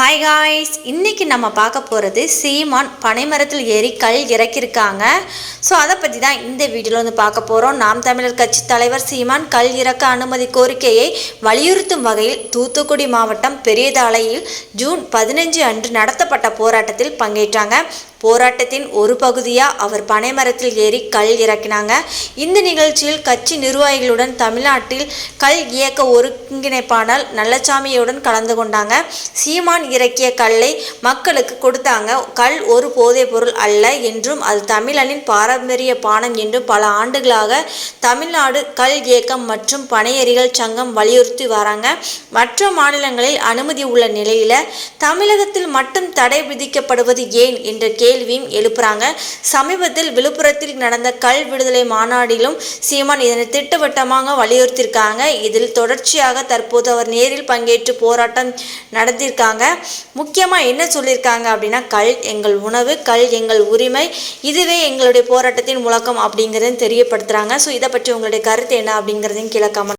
Hi guys இன்றைக்கி நம்ம பார்க்க போகிறது சீமான் பனைமரத்தில் ஏறி கல் இறக்கியிருக்காங்க. ஸோ அதை பற்றி தான் இந்த வீடியோவில் வந்து பார்க்க போகிறோம் நாம் தமிழர் கட்சி தலைவர் சீமான் கல் இறக்க அனுமதி கோரிக்கையை வலியுறுத்தும் வகையில் தூத்துக்குடி மாவட்டம் பெரியதாலையில் ஜூன் பதினஞ்சு அன்று நடத்தப்பட்ட போராட்டத்தில் பங்கேற்றாங்க. போராட்டத்தின் ஒரு பகுதியாக அவர் பனைமரத்தில் ஏறி கல் இறக்கினாங்க. இந்த நிகழ்ச்சியில் கட்சி நிர்வாகிகளுடன் தமிழ்நாட்டில் கல் இயக்க ஒருங்கிணைப்பானால் நல்லசாமியுடன் கலந்து கொண்டாங்க. சீமான் இறக்கிய கல்லை மக்களுக்கு கொடுத்தாங்க. கல் ஒரு போதைப் பொருள் அல்ல என்றும் அது தமிழனின் பாரம்பரிய பானம் என்றும் பல ஆண்டுகளாக தமிழ்நாடு கல் இயக்கம் மற்றும் பனையறிகள் சங்கம் வலியுறுத்தி வராங்க. மற்ற மாநிலங்களில் அனுமதி உள்ள நிலையில் தமிழகத்தில் மட்டும் தடை விதிக்கப்படுவது ஏன் என்ற கேள்வியும் எழுப்புறாங்க. சமீபத்தில் விழுப்புரத்தில் நடந்த கல் விடுதலை மாநாட்டிலும் சீமான் இதனை திட்டவட்டமாக வலியுறுத்தியிருக்காங்க. இதில் தொடர்ச்சியாக தற்போது அவர் நேரில் பங்கேற்று போராட்டம் நடத்தியிருக்காங்க. முக்கியமாக என்ன சொல்லியிருக்காங்க அப்படின்னா கல் எங்கள் உணவு கல் எங்கள் உரிமை இதுவே எங்களுடைய போராட்டத்தின் முழக்கம் அப்படிங்கிறதையும் தெரியப்படுத்துகிறாங்க ஸோ இதை பற்றி உங்களுடைய கருத்து என்ன அப்படிங்கிறதையும் கீழே கமெண்ட்